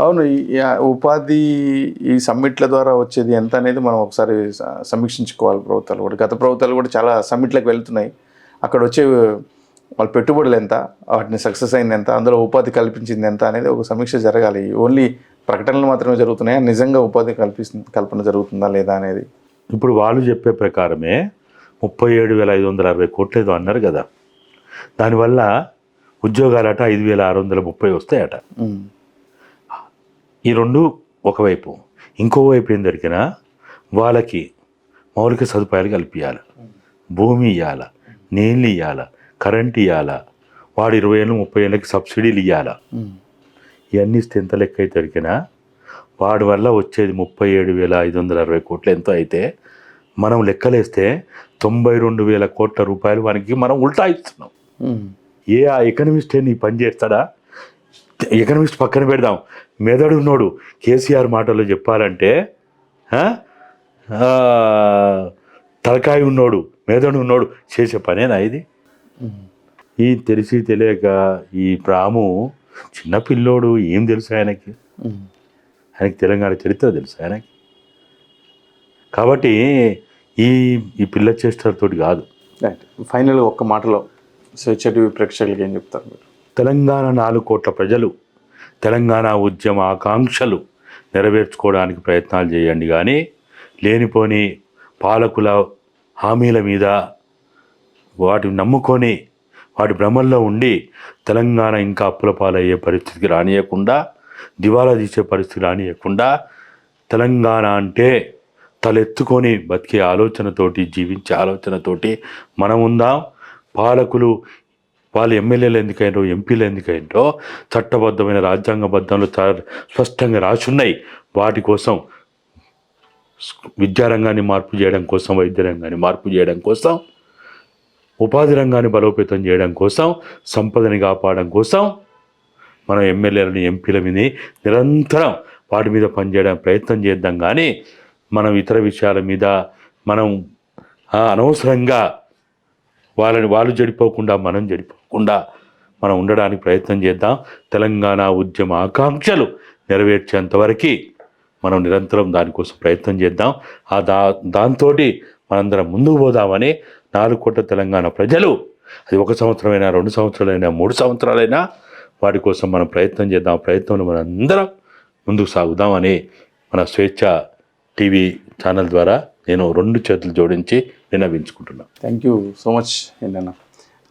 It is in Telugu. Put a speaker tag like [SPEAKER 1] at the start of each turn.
[SPEAKER 1] అవును ఉపాధి ఈ సమ్మిట్ల ద్వారా వచ్చేది ఎంత అనేది మనం ఒకసారి సమీక్షించుకోవాలి ప్రభుత్వాలు కూడా. గత ప్రభుత్వాలు కూడా చాలా సమ్మిట్లకు వెళ్తున్నాయి. అక్కడ వచ్చే వాళ్ళ పెట్టుబడులు ఎంత వాటిని సక్సెస్ అయింది ఎంత అందులో ఉపాధి కల్పించింది ఎంత అనేది ఒక సమీక్ష జరగాలి. ఓన్లీ ప్రకటనలు మాత్రమే జరుగుతున్నాయా? నిజంగా ఉపాధి కల్పిస్తుంది కల్పన జరుగుతుందా లేదా అనేది.
[SPEAKER 2] ఇప్పుడు వాళ్ళు చెప్పే ప్రకారమే ముప్పై ఏడు వేల ఐదు వందల అరవై కోట్లు ఏదో అన్నారు కదా. దానివల్ల ఉద్యోగాలట ఐదు వేల ఆరు వందల ముప్పై వస్తాయట. ఈ రెండు ఒకవైపు. ఇంకోవైపు ఏం దొరికినా వాళ్ళకి మౌలిక సదుపాయాలు కల్పించాలి భూమి ఇవ్వాల నీళ్ళు ఇవ్వాల కరెంట్ ఇవ్వాల వాడు ఇరవై ఏళ్ళు ముప్పై ఏళ్ళకి సబ్సిడీలు ఇవ్వాల. ఇవన్నీ ఇస్తే ఎంత లెక్క అయితే దొరికినా వాడి వల్ల వచ్చేది ముప్పై ఏడు వేల ఐదు వందల అరవై కోట్లు ఎంతో అయితే మనం లెక్కలేస్తే తొంభై రెండు వేల కోట్ల రూపాయలు వానికి మనం ఉల్టా ఇస్తున్నాం. ఏ ఆ ఎకనమిస్టే నీ పని చేస్తాడా? ఎకనమిస్ట్ పక్కన పెడదాం. మెదడు ఉన్నోడు కేసీఆర్ మాటల్లో చెప్పాలంటే తలకాయ ఉన్నోడు మెదడు ఉన్నోడు చేసే పనేనా ఇది? ఈ తెలిసి తెలియక ఈ రాము చిన్న పిల్లోడు ఏం తెలుసు ఆయనకి? ఆయనకి తెలంగాణ చరిత్ర తెలుసు ఆయనకి? కాబట్టి ఈ ఈ పిల్ల చేష్టలతోటి కాదు.
[SPEAKER 1] ఫైనల్ ఒక్క మాటలో స్వేచ్ఛ టీవీ ప్రేక్షకులకి ఏం చెప్తారు మీరు?
[SPEAKER 2] తెలంగాణ నాలుగు కోట్ల ప్రజలు తెలంగాణ ఉద్యమ ఆకాంక్షలు నెరవేర్చుకోవడానికి ప్రయత్నాలు చేయండి కానీ లేనిపోని పాలకుల హామీల మీద వాటిని నమ్ముకొని వాటి భ్రమల్లో ఉండి తెలంగాణ ఇంకా అప్పుల పాలయ్యే పరిస్థితికి రానియకుండా దివాలా తీసే పరిస్థితి రానియకుండా తెలంగాణ అంటే తలెత్తుకొని బతికే ఆలోచనతోటి జీవించే ఆలోచనతోటి మనం ఉందాం. పాలకులు వాళ్ళు ఎమ్మెల్యేలు ఎందుకైనో ఎంపీలు ఎందుకైనో చట్టబద్ధమైన రాజ్యాంగబద్ధంలో స్పష్టంగా రాసి ఉన్నాయి వాటి కోసం విద్యారంగాన్ని మార్పు చేయడం కోసం వైద్య రంగాన్ని మార్పు చేయడం కోసం ఉపాధి రంగాన్ని బలోపేతం చేయడం కోసం సంపదని కాపాడడం కోసం మనం ఎమ్మెల్యేలని ఎంపీల మీద నిరంతరం వాటి మీద పనిచేయడానికి ప్రయత్నం చేద్దాం. కానీ మనం ఇతర విషయాల మీద మనం అనవసరంగా వాళ్ళని వాళ్ళు చెడిపోకుండా మనం చెడిపోకుండా మనం ఉండడానికి ప్రయత్నం చేద్దాం. తెలంగాణ ఉద్యమ ఆకాంక్షలు నెరవేర్చేంతవరకు మనం నిరంతరం దానికోసం ప్రయత్నం చేద్దాం. ఆ దా దాంతో మనందరం ముందుకు పోదామని నాలుగు కోట్ల తెలంగాణ ప్రజలు అది ఒక సంవత్సరమైనా రెండు సంవత్సరాలైనా మూడు సంవత్సరాలైనా వాటి కోసం మనం ప్రయత్నం చేద్దాం. ప్రయత్నంలో మనం అందరం ముందుకు సాగుదామని మన స్వేచ్ఛ టీవీ ఛానల్ ద్వారా నేను రెండు చేతులు జోడించి విన్నవించుకుంటున్నాను
[SPEAKER 1] థ్యాంక్ యూ సో మచ్ ఏంటన్నా